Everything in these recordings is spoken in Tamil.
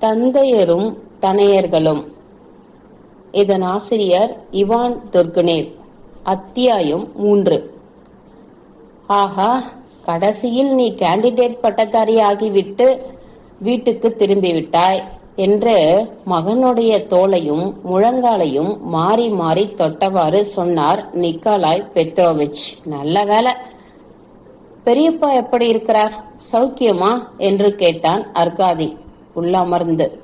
தந்தையரும் தனையர்களும். இதன் ஆசிரியர் இவான் துர்குனேவ் அத்தியாயம் மூன்று. ஆஹா கடைசியில் நீ கேண்டிடேட் பட்டதாரி ஆகிவிட்டு வீட்டுக்கு திரும்பிவிட்டாய் என்று மகனுடைய தோளையும் முழங்காலையும் மாறி மாறி தொட்டவாறு சொன்னார் நிக்கோலாய் பெத்ரோவிச். நல்ல வேலை பெரியப்பா எப்படி இருக்கிறார்? சௌக்கியமா? என்று கேட்டான் அர்காதி. உள்ளமர்ந்து.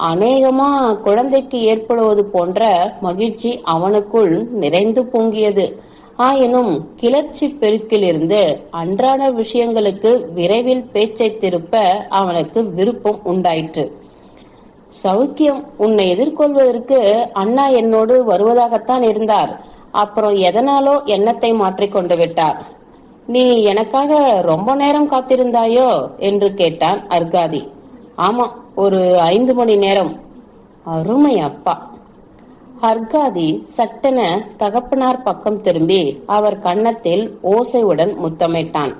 அநேகமா குழந்தைக்கு ஏற்படுவது போன்ற மகிழ்ச்சி அவனுக்குள் நிறைந்து பொங்கியது. ஆயினும் கிளர்ச்சி பெருக்கிலிருந்து அன்றாட விஷயங்களுக்கு விரைவில் பேச்சை திருப்ப அவனுக்கு விருப்பம் உண்டாயிற்று. சௌக்கியம் உன்னை எதிர்கொள்வதற்கு அண்ணா என்னோடு வருவதாகத்தான் இருந்தார். அப்புறம் எதனாலோ எண்ணத்தை மாற்றிக்கொண்டு விட்டார். நீ எனக்காக ரொம்ப நேரம் காத்திருந்தாயோ? என்று கேட்டான் அர்காதி. ஆமா ஒரு ஐந்து மணி நேரம். அருமை அப்பா. ஹர்காதி சட்டென தகப்பனார் பக்கம் திரும்பி அவர் கன்னத்தில் ஓசையுடன் முத்தமிட்டான்.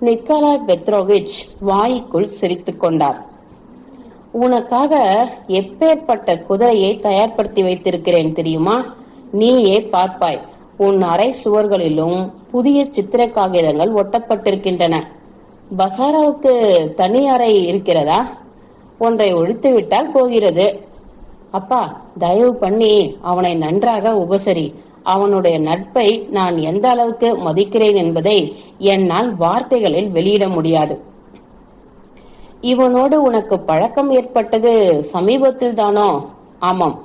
நிக்கலாய் பெத்ரோவிச் வாய்க்குள் சிரித்து கொண்டார். உனக்காக எப்பேற்பட்ட குதிரையை தயார்படுத்தி வைத்திருக்கிறேன் தெரியுமா? நீயே பார்ப்பாய். உன் அறை சுவர்களிலும் புதிய சித்திர காகிதங்கள் ஒட்டப்பட்டிருக்கின்றன. பசாராவுக்கு தனி அறை இருக்கிறதா? ஒன்றை ஒழித்து விட்டால் போகிறது. அப்பா தயவு பண்ணி அவனை நன்றாக உபசரி. அவனுடைய நட்பை நான் எந்த அளவுக்கு மதிக்கிறேன் என்பதை என்னால் வார்த்தைகளில் வெளியிட முடியாது. இவனோடு உனக்கு பழக்கம் ஏற்பட்டது சமீபத்தில் தானோ? ஆமாம்.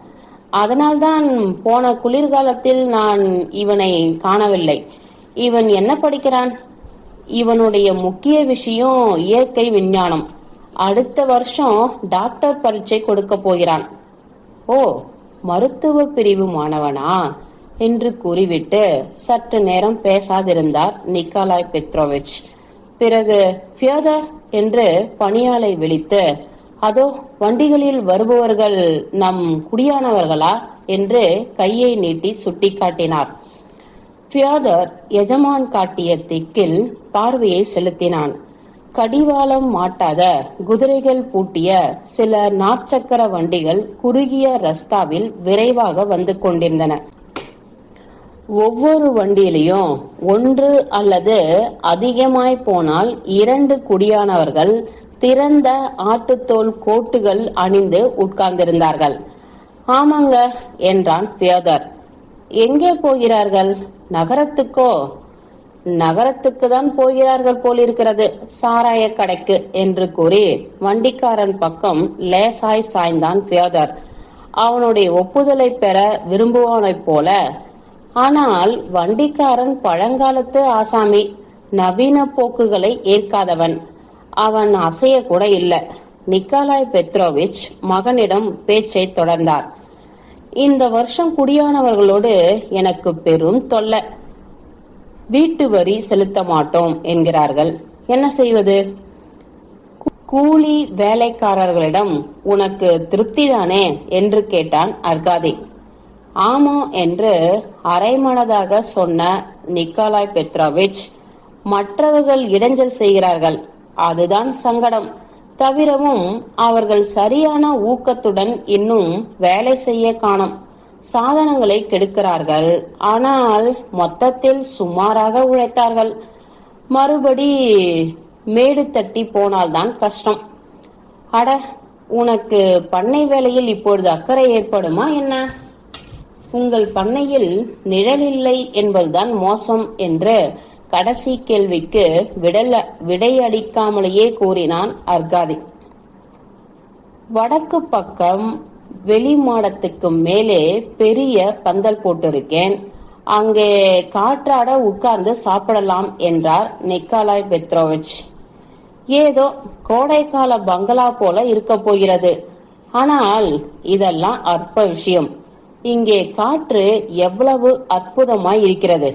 அதனால்தான் போன குளிர்காலத்தில் நான் இவனை காணவில்லை. இவன் என்ன படிக்கிறான்? இவனுடைய முக்கிய விஷயம் இயற்கை விஞ்ஞானம். அடுத்த வருஷம் டாக்டர் பரீட்சை கொடுக்க போகிறான். ஓ மருத்துவ பிரிவு மாணவனா? என்று கூறிவிட்டு சற்று நேரம் பேசாதிருந்தார் நிக்கோலாய் பெத்ரோவிச் பிறகு ஃபியோதர் என்று பணியாளை விழித்து அதோ வண்டிகளில் வருபவர்கள் நம் குடியானவர்களா? என்று கையை நீட்டி சுட்டிக்காட்டினார். ஃபியோதர் எஜமான் காட்டிய திக்கில் பார்வையை செலுத்தினான். கடிவாளம் மாட்டாத குதிரைகள் பூட்டிய சில நாற்சக்கர வண்டிகள் குறுகிய ரஸ்தாவில் விரைவாக வந்து கொண்டிருந்தன. ஒவ்வொரு வண்டியிலையும் ஒன்று அல்லது அதிகமாய் போனால் இரண்டு குடியானவர்கள் திறந்த ஆட்டுத்தோல் கோட்டுகள் அணிந்து உட்கார்ந்திருந்தார்கள். ஆமாங்க என்றான் பியோதர் எங்கே போகிறார்கள்? நகரத்துக்கோ? நகரத்துக்கு தான் போகிறார்கள் போலிருக்கிறது. சாராய கடைக்கு என்று கூறி வண்டிக்காரன் பக்கம் லேசாய் சாய்ந்தான் பியோதர். அவனுடைய ஒப்புதலை பெற விரும்புவானைப் போல. ஆனால் வண்டிக்காரன் பழங்காலத்து ஆசாமி நவீன போக்குகளை ஏற்காதவன். அவன் அசைய கூட இல்லை. நிக்காலாய் பெத்ரோவிச் மகனிடம் பேச்சை தொடர்ந்தார். இந்த வருஷம் குடியானவர்களோடு எனக்கு பெரும் தொல்லை. வீட்டு வரி செலுத்த மாட்டோம் என்கிறார்கள். என்ன செய்வது? கூலி வேலைக்காரர்களிடம் உனக்கு திருப்திதானே என்று கேட்டான் அர்காதி. ஆமா என்று அரைமனதாக சொன்ன நிக்கோலாய் பெத்ரோவிச் மற்றவர்கள் இடைஞ்சல் செய்கிறார்கள். அதுதான் சங்கடம். தவிரவும் அவர்கள் சரியான ஊக்கத்துடன் இன்னும் வேலை செய்ய காணும். சாதனங்களை கெடுக்கிறார்கள். ஆனால் மொத்தத்தில் சுமாராக உழைத்தார்கள். மறுபடி மேடு தட்டி போனால்தான் கஷ்டம். அட உனக்கு பண்ணை வேலையில் இப்பொழுது அக்கறை ஏற்படுமா என்ன? உங்கள் பண்ணையில் நிழல் இல்லை என்பதுதான் மோசம் என்று கடைசி கேள்விக்கு விடல விடையடிக்காமலேயே கூறினான் அர்காதி. வடக்கு பக்கம் வெளி மாடத்துக்கு மேலே பெரிய பந்தல் போட்டிருக்கேன். அங்கே காற்றாட உட்கார்ந்து சாப்பிடலாம் என்றார் நிக்காலாய் பெத்ரோவிச். ஏதோ கோடைக்கால பங்களா போல இருக்க போகிறது. ஆனால் இதெல்லாம் அற்ப விஷயம். இங்கே காற்று எவ்வளவு அற்புதமாய் இருக்கிறது.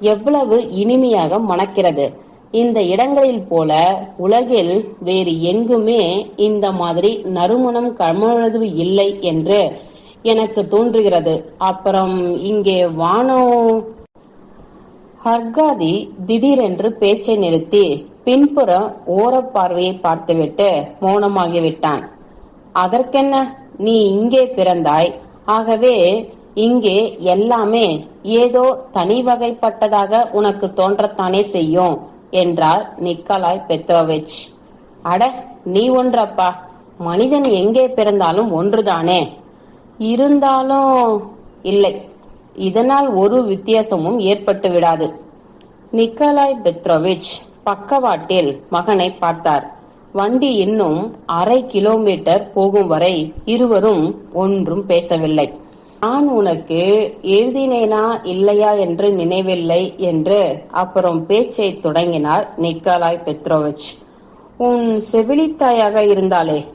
எவ்வளவு இனிமையாக மணக்கிறது. இந்த இடங்களில் போல உலகில் வேறு எங்குமே இந்த மாதிரி நறுமணம் கமழ்வது இல்லை என்று எனக்கு தோன்றுகிறது. அப்புறம் இங்கே வானோ. ஹர்காதி திடீரென்று பேச்சை நிறுத்தி பின்புற ஓரப் பார்வையை பார்த்துவிட்டு மௌனமாகிவிட்டான். அதற்கென்ன? நீ இங்கே பிறந்தாய். ஆகவே இங்கே எல்லாமே ஏதோ தனி வகைப்பட்டதாக உனக்கு தோன்றத்தானே செய்யும். என்றார் நிக்கலாய் பெத்ரோவிச் அட நீ ஒன்றப்பா. மனிதன் எங்கே பிறந்தாலும் ஒன்றுதானே? இருந்தாலும் இல்லை. இதனால் ஒரு வித்தியாசமும் ஏற்பட்டு விடாது. நிக்கலாய் பெத்ரோவிச் பக்கவாட்டில் மகனை பார்த்தார். வண்டி இன்னும் அரை கிலோமீட்டர் போகும் வரை இருவரும் ஒன்றும் பேசவில்லை. நான் உனக்கு எழுதினேனா இல்லையா என்று நினைவில்லை என்று அப்புறம் பேச்சை தொடங்கினார் நிக்கலாய் பெத்ரோவிச். உன் செவிலித்தாயாக இருந்தாளே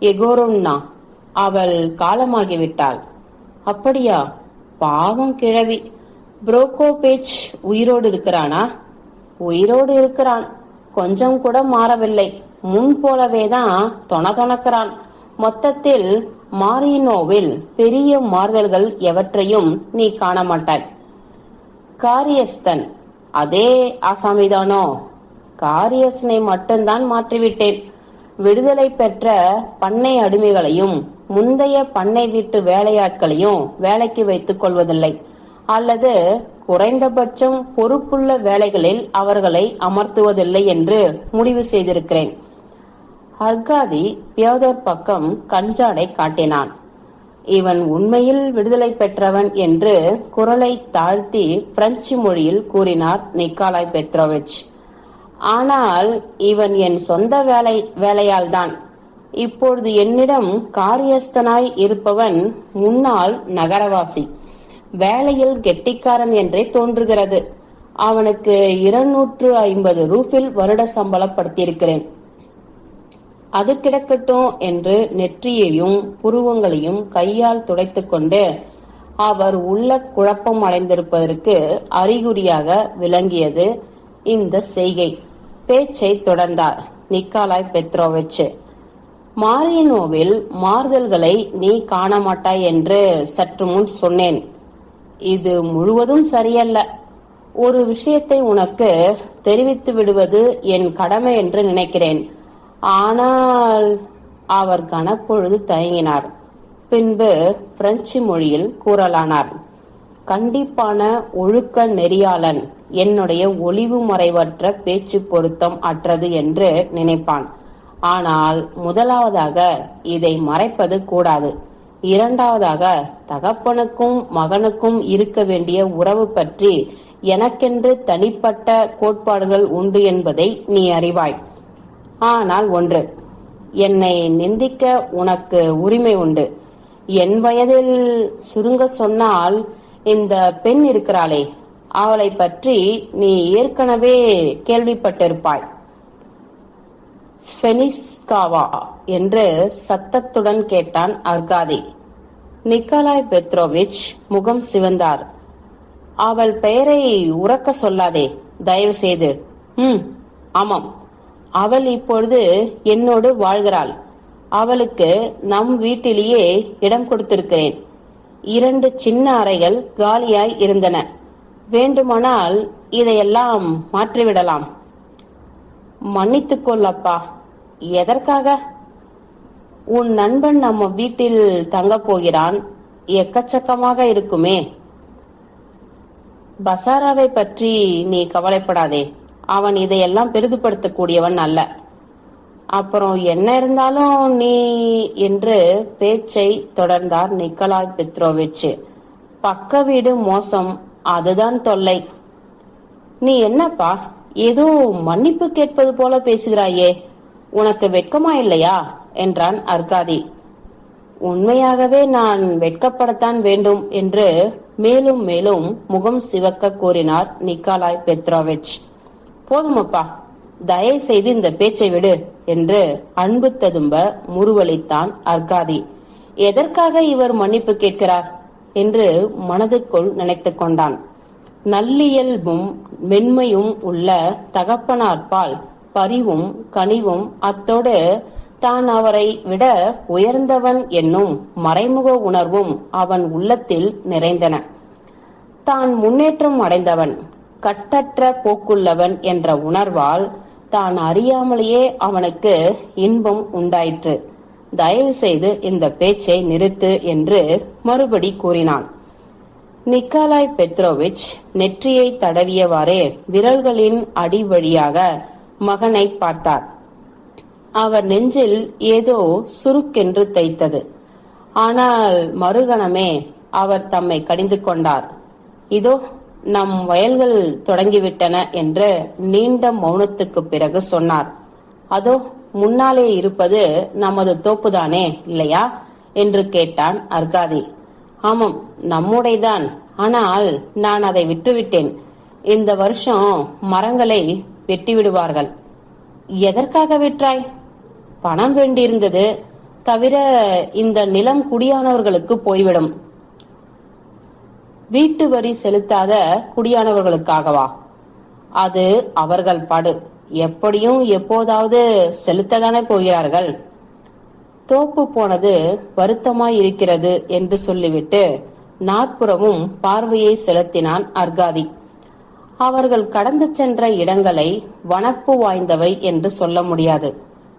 எகோரோன்னா அவள் காலமாகிவிட்டாள். அப்படியா? பாவம் கிழவி. புரோகோபேச் உயிரோடு இருக்கிறானா? உயிரோடு இருக்கிறான். கொஞ்சம் கூட மாறவில்லை. முன் போலவேதான் தொண தொணக்கிறான். மொத்தத்தில் மாரினோவில் பெரிய மாறுதல்கள் எவற்றையும் நீ காண மாட்டாய் காரியஸ்தன் அதே ஆசாமிதானோ? காரியஸ்தனை மட்டும்தான் மாற்றிவிட்டேன். விடுதலை பெற்ற பண்ணை அடிமைகளையும் முந்தைய பண்ணை வீட்டு வேலையாட்களையும் வேலைக்கு வைத்துக் கொள்வதில்லை. அல்லது குறைந்தபட்சம் பொறுப்புள்ள வேலைகளில் அவர்களை அமர்த்துவதில்லை என்று முடிவு செய்திருக்கிறேன். அர்காதி பியோதர் பக்கம் கஞ்சாடை காட்டினான். இவன் உண்மையில் விடுதலை பெற்றவன் என்று குரலை தாழ்த்தி பிரெஞ்சு மொழியில் கூறினார் நிக்காலாய் பெத்ரோவிச். ஆனால் இவன் என் சொந்த வேலை வேலையால்தான். இப்பொழுது என்னிடம் காரியஸ்தனாய் இருப்பவன் முன்னாள் நகரவாசி. வேலையில் கெட்டிக்காரன் என்றே தோன்றுகிறது. அவனுக்கு இருநூற்று ஐம்பது ரூபில் வருட சம்பளப்படுத்தியிருக்கிறேன். அது கிடக்கட்டும் என்று நெற்றியையும் புருவங்களையும் கையால் துடைத்துக்கொண்டு அவர் உள்ள குழப்பம் அடைந்திருப்பதற்கு அறிகுறியாக விளங்கியது இந்த செய்கை. பேச்சை தொடர்ந்தார் நிக்காலாய் பெத்ரோவிச். மாரியனோவில் மாறுதல்களை நீ காண மாட்டாய் என்று சற்று முன் சொன்னேன். இது முழுவதும் சரியல்ல. ஒரு விஷயத்தை உனக்கு தெரிவித்து விடுவது என் கடமை என்று நினைக்கிறேன். ஆனால் அவர் கனப்பொழுது தயங்கினார். பின்பு பிரெஞ்சு மொழியில் கூறலானார். கண்டிப்பான ஒழுக்க நெறியாளன் என்னுடைய ஒளிவு மறைவற்ற பேச்சு பொருத்தம் அற்றது என்று நினைப்பான். ஆனால் முதலாவதாக இதை மறைப்பது கூடாது. இரண்டாவதாக தகப்பனுக்கும் மகனுக்கும் இருக்க வேண்டிய உறவு பற்றி எனக்கென்று தனிப்பட்ட கோட்பாடுகள் உண்டு என்பதை நீ அறிவாய். ஆனால் ஒன்று என்னை நிந்திக்க உனக்கு உரிமை உண்டு. என் வயதில் சுருங்க சொன்னால் இந்த பெண் இருக்கிறாளே அவளை பற்றி நீ ஏற்கனவே கேள்விப்பட்டிருப்பாய். ஃபெனிஸ்காவா என்று சத்தத்துடன் கேட்டான் அர்காதி. நிக்கலாய் பெத்ரோவிச் முகம் சிவந்தார். அவள் பெயரை உறக்க சொல்லாதே தயவு செய்து ம் ஆமாம். அவள் இப்பொழுது என்னோடு வாழ்கிறாள். அவளுக்கு நம் வீட்டிலேயே இடம் கொடுத்திருக்கிறேன். இரண்டு சின்ன அறைகள் காலியாய் இருந்தன. வேண்டுமானால் இதையெல்லாம் மாற்றிவிடலாம். மன்னித்துக் கொள்ளப்பா எதற்காக? உன் நண்பன் நம்ம வீட்டில் தங்கப் போகிறான். எக்கச்சக்கமாக இருக்குமே. பசாராவை பற்றி நீ கவலைப்படாதே. அவன் இதையெல்லாம் பெரிதுபடுத்தக்கூடியவன் அல்ல. அப்புறம் என்ன இருந்தாலும் நீ என்று பேச்சை தொடர்ந்தார் நிக்கலாய் பெத்ரோவிச். பக்க வீடு மோசம் அதுதான் தொல்லை. நீ என்னப்பா ஏதோ மன்னிப்பு கேட்பது போல பேசுகிறாயே உனக்கு வெட்கமா இல்லையா? என்றான் அர்காதி. உண்மையாகவே நான் வெட்கப்படத்தான் வேண்டும் என்று மேலும் மேலும் முகம் சிவக்க கூறினார் நிக்காலாய் பெத்ரோவிச். போதுமப்பா. தயவு செய்து இந்த பேச்சை விடு என்று அன்பு ததும்ப முறுவலித்தான் அர்காதி. எதற்காக இவர் மன்னிப்பு கேட்கிறார் என்று மனதுக்குள் நினைத்துக் கொண்டான். நல்லியல்பும் மென்மையும் உள்ள தகப்பனார்பால் பரிவும் கனிவும் அத்தோடு தான் அவரை விட உயர்ந்தவன் என்னும் மறைமுக உணர்வும் அவன் உள்ளத்தில் நிறைந்தன. தான் முன்னேற்றம் அடைந்தவன். கட்டற்ற போக்குள்ளவன் என்ற உணர்வால் தான் அறியாமலேயே அவனுக்கு இன்பம் உண்டாயிற்று. தயவு செய்து இந்த பேச்சை நிறுத்து என்று மறுபடி கூறினான். நிக்காலாய் பெத்ரோவிச் நெற்றியை தடவியவாறே விரல்களின் அடி வழியாக மகனை பார்த்தார். அவர் நெஞ்சில் ஏதோ சுருக்கென்று தைத்தது. ஆனால் மறுகணமே அவர் தம்மை கடிந்து கொண்டார். இதோ நம் வயல்கள் தொடங்கிவிட்டன என்று நீண்ட மௌனத்துக்கு பிறகு சொன்னார். அதோ முன்னாலே இருப்பது நமது தோப்புதானே இல்லையா? என்று கேட்டான் அர்காதி. ஆமாம் நம்முடையதான். ஆனால் நான் அதை விட்டுவிட்டேன். இந்த வருஷம் மரங்களை வெட்டி விடுவார்கள் எதற்காக விற்றாய்? பணம் வேண்டியிருந்தது. தவிர இந்த நிலம் குடியானவர்களுக்கு போய்விடும். வீட்டு வரி செலுத்தாத குடியானவர்களுக்காகவா? அது அவர்கள் பாடு. எப்படியும் எப்போதாவது செலுத்ததானே போகிறார்கள். தோப்பு போனது வருத்தமாய் இருக்கிறது என்று சொல்லிவிட்டு நாற்புறமும் பார்வையை செலுத்தினான் அர்காதி. அவர்கள் கடந்து சென்ற இடங்களை வனப்பு வாய்ந்தவை என்று சொல்ல முடியாது.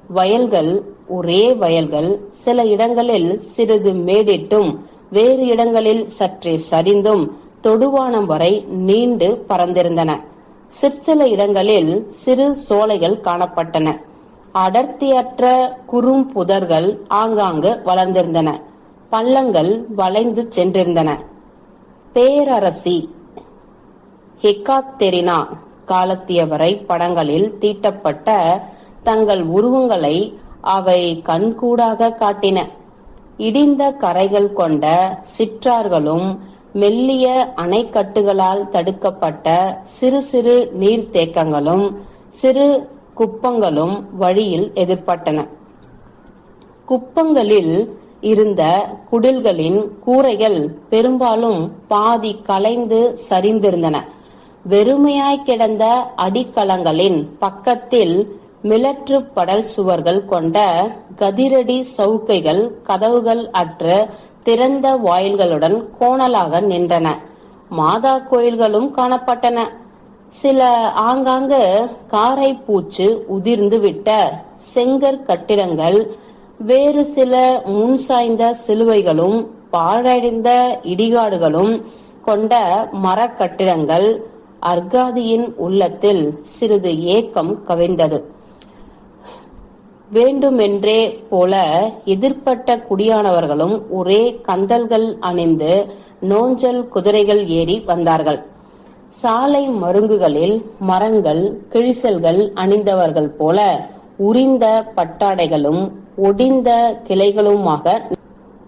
வயல்கள் ஒரே வயல்கள். சில இடங்களில் சிறிது மேடிட்டும் வேறு இடங்களில் சற்றே சரிந்தும் தொடுவானம் வரை நீண்டு பறந்திருந்தன. சிற்சில இடங்களில் சிறு சோலைகள் காணப்பட்டன. அடர்த்தியற்ற குறும் புதர்கள் ஆங்காங்கு வளர்ந்திருந்தன. பள்ளங்கள் வளைந்து சென்றிருந்தன. பேரரசி ஹெக்காத்தெரினா காலத்தியவரை படங்களில் தீட்டப்பட்ட தங்கள் உருவங்களை அவை கண்கூடாக காட்டின. இடிந்த கரைகள் கொண்ட சிற்றார்களும் மெல்லிய அணைக்கட்டுகளால் தடுக்கப்பட்ட சிறு சிறு நீர்த்தேக்கங்களும் சிறு குப்பங்களும் வழியில் எதிர்பட்டன. குப்பங்களில் இருந்த குடில்களின் கூரைகள் பெரும்பாலும் பாதி கலைந்து சரிந்திருந்தன. வெறுமையாய் கிடந்த அடிக்கலங்களின் பக்கத்தில் மிளற்று படல் சுவர்கள் கொண்ட கதிரடி சவுக்கைகள் கதவுகள் அற்ற திறந்த வாயில்களுடன் கோணலாக நின்றன. மாதா கோயில்களும் காணப்பட்டன. சில ஆங்காங்கு காரை பூச்சு உதிர்ந்து விட்ட செங்கற் கட்டிடங்கள் வேறு சில முன் சாய்ந்த சிலுவைகளும் பாழடைந்த இடிகாடுகளும் கொண்ட மரக்கட்டிடங்கள் அர்காதியின் உள்ளத்தில் சிறிது ஏக்கம் கவிழ்ந்தது. வேண்டுமென்றே போல எதிர்ப்பட்ட குடியானவர்களும் ஒரே கந்தல்கள் அணிந்து நோஞ்சல் குதிரைகள் ஏறி வந்தார்கள். சாலை மருங்குகளில் மரங்கள் கிழிசல்கள் அணிந்தவர்கள் போல உரிந்த பட்டாடைகளும் ஒடிந்த கிளைகளுமாக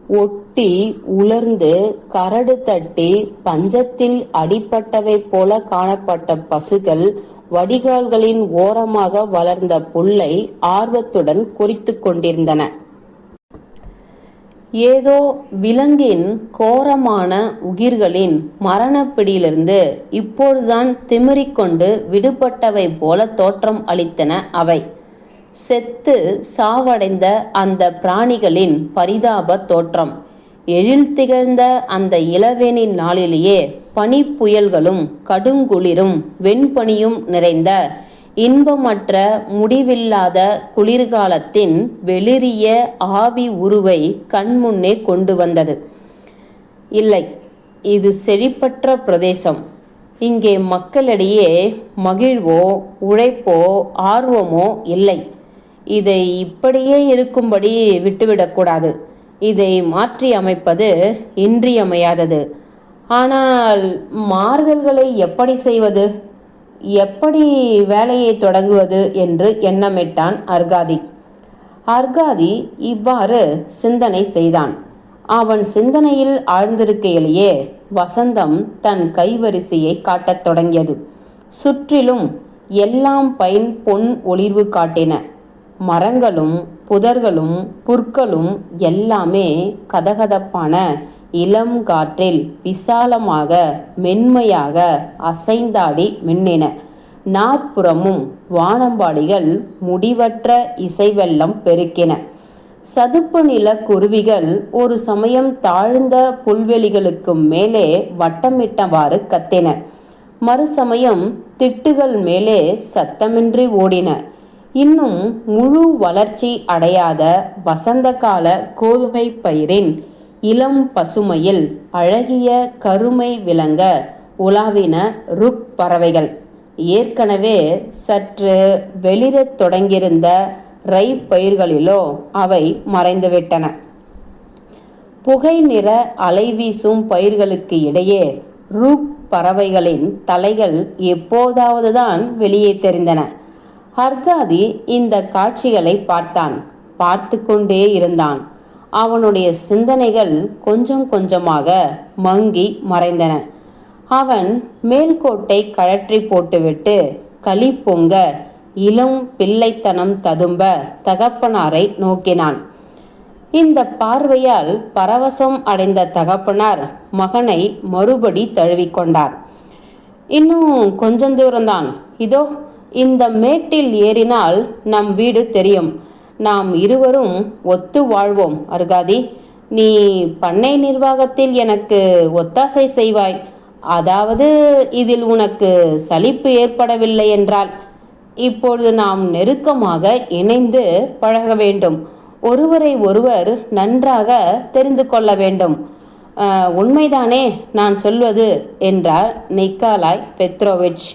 ஒட்டி உலர்ந்து கரடு தட்டி பஞ்சத்தில் அடிப்பட்டவை போல காணப்பட்ட பசுகள் வடிகால்களின் ஓரமாக வளர்ந்த புல்லை ஆர்வத்துடன் குறித்துக் கொண்டிருந்தன. ஏதோ விலங்கின் கோரமான உகிர்களின் மரணப்பிடியிலிருந்து இப்பொழுதுதான் திமிரிக்கொண்டு விடுபட்டவை போல தோற்றம் அளித்தன அவை. செத்து சாவடைந்த அந்த பிராணிகளின் பரிதாப தோற்றம். எழில் திகழ்ந்த அந்த இளவேனின் நாளிலேயே பனிப்புயல்களும் கடுங்குளிரும் வெண்பனியும் நிறைந்த இன்பமற்ற முடிவில்லாத குளிர்காலத்தின் வெளிரிய ஆவி உருவை கண்முன்னே கொண்டு வந்தது. இல்லை இது செழிப்பற்ற பிரதேசம். இங்கே மக்களிடையே மகிழ்வோ உழைப்போ ஆர்வமோ இல்லை. இதை இப்படியே இருக்கும்படி விட்டுவிடக்கூடாது. இதை மாற்றி அமைப்பது இன்றியமையாதது. ஆனால் மாறுதல்களை எப்படி செய்வது? எப்படி வேலையை தொடங்குவது என்று எண்ணமிட்டான் அர்காதி. அர்காதி இவ்வாறு சிந்தனை செய்தான். அவன் சிந்தனையில் ஆழ்ந்திருக்கையிலேயே வசந்தம் தன் கைவரிசையை காட்டத் தொடங்கியது. சுற்றிலும் எல்லாம் பயன் பொன் ஒளிர்வு காட்டின. மரங்களும் புதர்களும் புற்களும் எல்லாமே கதகதப்பான இளம் காற்றில் விசாலமாக மென்மையாக அசைந்தாடி மின்னின. நாற்புறமும் வானம்பாடிகள் முடிவற்ற இசைவெல்லம் பெருக்கின. சதுப்பு நில குருவிகள் ஒரு சமயம் தாழ்ந்த புல்வெளிகளுக்கு மேலே வட்டமிட்டவாறு கத்தின. மறுசமயம் திட்டுகள் மேலே சத்தமின்றி ஓடின. இன்னும் முழு வளர்ச்சி அடையாத வசந்தகால கோதுமை பயிரின் இளம் பசுமையில் அழகிய கருமை விளங்க உலாவின ருக் பறவைகள். ஏற்கனவே சற்று வெளிரத் தொடங்கியிருந்த ரை பயிர்களிலோ அவை மறைந்துவிட்டன. புகை நிற அலைவீசும் பயிர்களுக்கு இடையே ரூப் பறவைகளின் தலைகள் எப்போதாவதுதான் வெளியே தெரிந்தன. ஹர்காதி இந்த காட்சிகளை பார்த்தான். பார்த்து கொண்டே இருந்தான். அவனுடைய சிந்தனைகள் கொஞ்சம் கொஞ்சமாக மங்கி மறைந்தன. அவன் மேல்கோட்டை கழற்றி போட்டுவிட்டு களி பொங்க இளம் பிள்ளைத்தனம் ததும்ப தகப்பனாரை நோக்கினான். இந்த பார்வையால் பரவசம் அடைந்த தகப்பனார் மகனை மறுபடி தழுவிக்கொண்டார் இன்னும் கொஞ்சம் தூரம்தான். இதோ இந்த மேட்டில் ஏறினால் நம் வீடு தெரியும். நாம் இருவரும் ஒத்து வாழ்வோம் அருகாதி. நீ பண்ணை நிர்வாகத்தில் எனக்கு ஒத்தாசை செய்வாய். அதாவது இதில் உனக்கு சலிப்பு ஏற்படவில்லை என்றால் இப்பொழுது நாம் நெருக்கமாக இணைந்து பழக வேண்டும். ஒருவரை ஒருவர் நன்றாக தெரிந்து கொள்ள வேண்டும். உண்மைதானே நான் சொல்வது? என்றார் நிக்காலாய் பெத்ரோவிச்.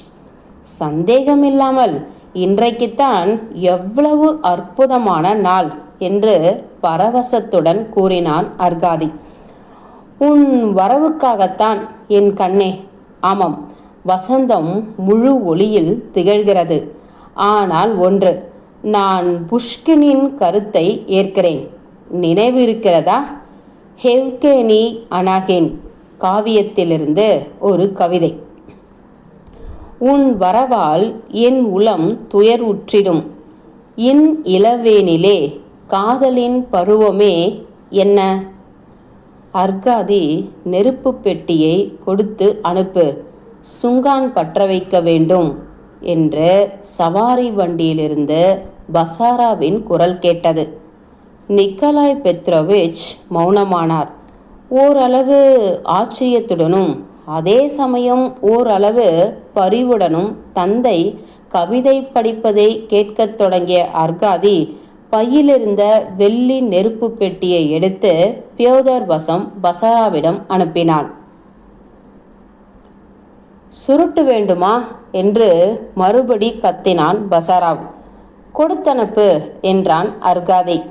சந்தேகமில்லாமல் இன்றைக்குத்தான் எவ்வளவு அற்புதமான நாள் என்று பரவசத்துடன் கூறினான் அர்காதி. உன் வரவுக்காகத்தான் என் கண்ணே. ஆமாம் வசந்தம் முழு ஒளியில் திகழ்கிறது. ஆனால் ஒன்று நான் புஷ்கினின் கருத்தை ஏற்கிறேன். நினைவு இருக்கிறதா ஹெவ்கேனி அனாகேன் காவியத்திலிருந்து ஒரு கவிதை. உன் வரவால் என் உளம் துயர் உற்றிடும் இன் இளவேனிலே காதலின் பருவமே என்ன? அர்காதி நெருப்பு பெட்டியை கொடுத்து அனுப்பு. சுங்கான் பற்ற வைக்க வேண்டும் என்று சவாரி வண்டியிலிருந்து பசாராவின் குரல் கேட்டது. நிக்கலாய் பெத்ரோவிச் மௌனமானார். ஓரளவு ஆச்சரியத்துடனும் அதே சமயம் ஓரளவு பரிவுடனும் தந்தை கவிதை படிப்பதை கேட்கத் தொடங்கிய அர்காதி பையிலிருந்த வெள்ளி நெருப்பு பெட்டியை எடுத்து பியோதர் வசம் பசாராவிடம் அனுப்பினான் சுருட்டு வேண்டுமா? என்று மறுபடி கத்தினான் பசாராவ். கொடுத்தனுப்பு என்றான் அர்காதி.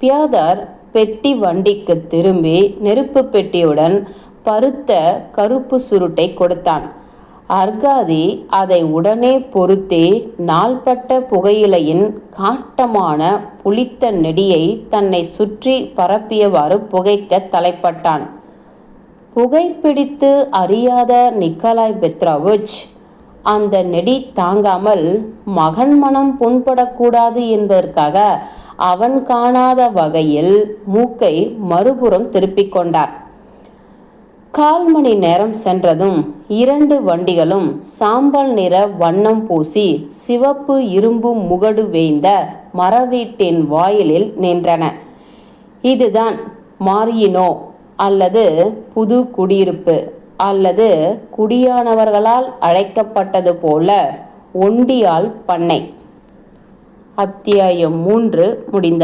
பியோதர் பெட்டி வண்டிக்கு திரும்பி நெருப்பு பெட்டியுடன் பருத்த கருப்பு சுருட்டை கொடுத்தான். அர்காதி அதை உடனே பொருத்தி நாள்பட்ட புகையிலையின் காட்டமான புளித்த நெடியை தன்னை சுற்றி பரப்பியவாறு புகைக்க தலைப்பட்டான். புகைப்பிடித்து அறியாத நிக்கலாய் பெத்ராவிச் அந்த நெடி தாங்காமல் மகன் மனம் புண்படக்கூடாது என்பதற்காக அவன் காணாத வகையில் மூக்கை மறுபுறம் திருப்பிக் கொண்டார். கால் மணி நேரம் சென்றதும் இரண்டு வண்டிகளும் சாம்பல் நிற வண்ணம் பூசி சிவப்பு இரும்பு முகடு வேய்ந்த மரவீட்டின் வாயிலில் நின்றன. இதுதான் மாரியினோ அல்லது புது குடியிருப்பு அல்லது குடியானவர்களால் அழைக்கப்பட்டது போல ஒண்டியால் பண்ணை. அத்தியாயம் மூன்று முடிந்தன.